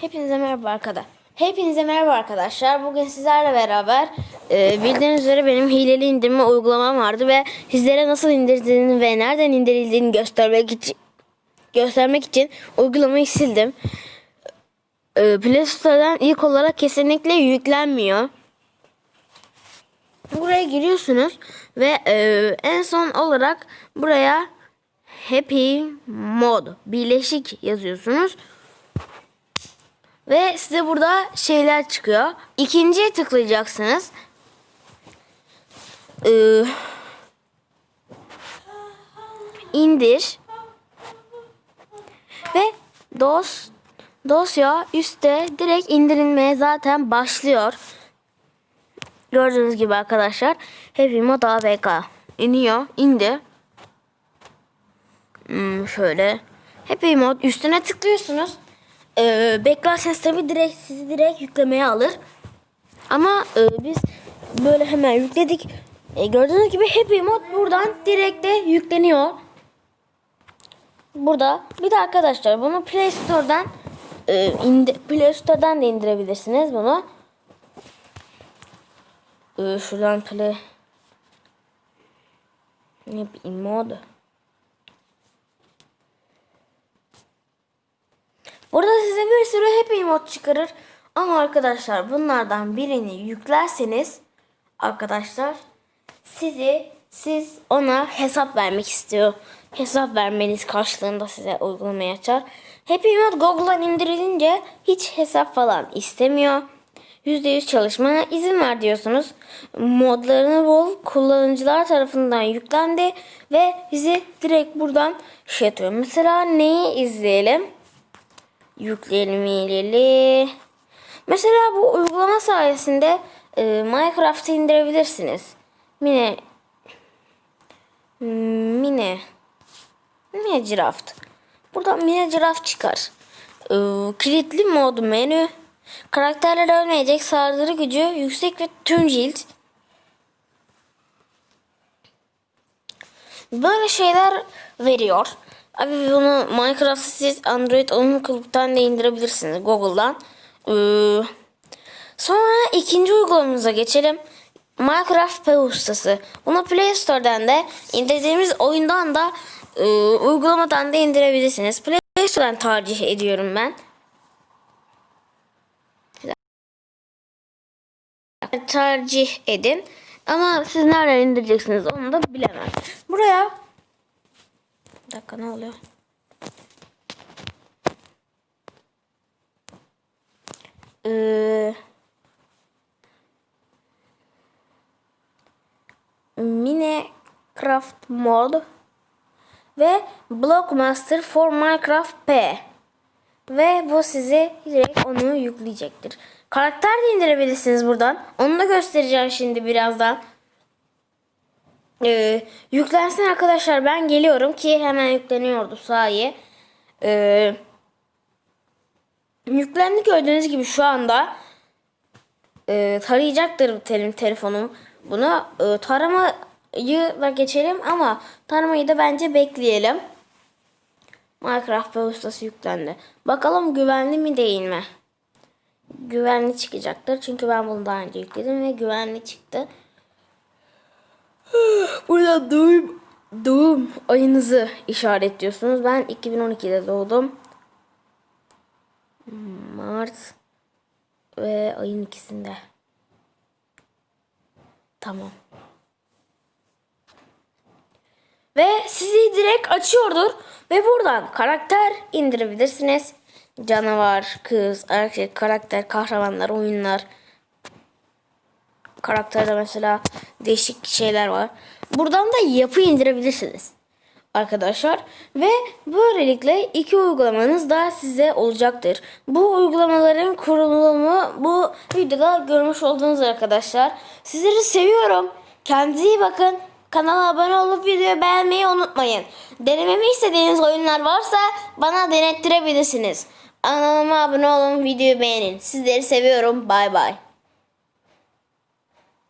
Hepinize merhaba arkadaşlar. Hepinize merhaba arkadaşlar. Bugün sizlerle beraber e, bildiğiniz üzere benim hileli indirme uygulamam vardı ve sizlere nasıl indirdiğini ve nereden indirildiğini göstermek için göstermek için uygulamayı sildim. E, Play Store'dan ilk olarak kesinlikle yüklenmiyor. Buraya giriyorsunuz ve e, en son olarak buraya Happy Mod birleşik yazıyorsunuz. Ve size burada şeyler çıkıyor. İkinciye tıklayacaksınız. Ee, indir. Ve dos dosya üstte direkt indirilmeye zaten başlıyor. Gördüğünüz gibi arkadaşlar. Happy Mod AVK iniyor. indi. Hmm, şöyle. Happy Mod üstüne tıklıyorsunuz e, bekler sistemi direkt sizi direkt yüklemeye alır. Ama e, biz böyle hemen yükledik. E, gördüğünüz gibi Happy Mod buradan direkt de yükleniyor. Burada bir de arkadaşlar bunu Play Store'dan e, indi, Play Store'dan da indirebilirsiniz bunu. E, şuradan Play ne mod. Burada size bir sürü happy mod çıkarır. Ama arkadaşlar bunlardan birini yüklerseniz arkadaşlar sizi siz ona hesap vermek istiyor. Hesap vermeniz karşılığında size uygulamayı açar. Happy Mod Google'dan indirilince hiç hesap falan istemiyor. %100 çalışmana izin ver diyorsunuz. Modlarını bol kullanıcılar tarafından yüklendi ve bizi direkt buradan şey atıyor. Mesela neyi izleyelim? Yükleyelim ileri. Mesela bu uygulama sayesinde e, Minecraft'ı indirebilirsiniz. Mine Mine Mine Craft. Buradan Mine Craft çıkar. E, kilitli mod menü. Karakterler ölmeyecek saldırı gücü yüksek ve tüm cilt. Böyle şeyler veriyor. Abi bunu Minecraft'ı siz Android oyun kulüpten de indirebilirsiniz Google'dan. Ee, sonra ikinci uygulamamıza geçelim. Minecraft P ustası. Bunu Play Store'dan da indirdiğimiz oyundan da e, uygulamadan da indirebilirsiniz. Play Store'dan tercih ediyorum ben. Tercih edin. Ama siz nereden indireceksiniz onu da bilemem. Buraya bir dakika ne oluyor? Ee, Minecraft mod ve Blockmaster for Minecraft P ve bu size direkt onu yükleyecektir. Karakter de indirebilirsiniz buradan. Onu da göstereceğim şimdi birazdan. Ee, yüklensin arkadaşlar ben geliyorum ki hemen yükleniyordu sahi. Ee, yüklendi gördüğünüz gibi şu anda e, tarayacaktır telim telefonum. Bunu e, taramayı da geçelim ama taramayı da bence bekleyelim. Minecraft ustası yüklendi. Bakalım güvenli mi değil mi? Güvenli çıkacaktır. Çünkü ben bunu daha önce yükledim ve güvenli çıktı. Burada doğum, doğum ayınızı işaretliyorsunuz. Ben 2012'de doğdum. Mart ve ayın ikisinde. Tamam. Ve sizi direkt açıyordur. Ve buradan karakter indirebilirsiniz. Canavar, kız, erkek, karakter, kahramanlar, oyunlar. Karakterde mesela değişik şeyler var. Buradan da yapı indirebilirsiniz. Arkadaşlar ve böylelikle iki uygulamanız da size olacaktır. Bu uygulamaların kurulumu bu videoda görmüş olduğunuz arkadaşlar. Sizleri seviyorum. Kendinize iyi bakın. Kanala abone olup videoyu beğenmeyi unutmayın. Denememi istediğiniz oyunlar varsa bana denettirebilirsiniz. Kanalıma abone olun, videoyu beğenin. Sizleri seviyorum. Bay bay.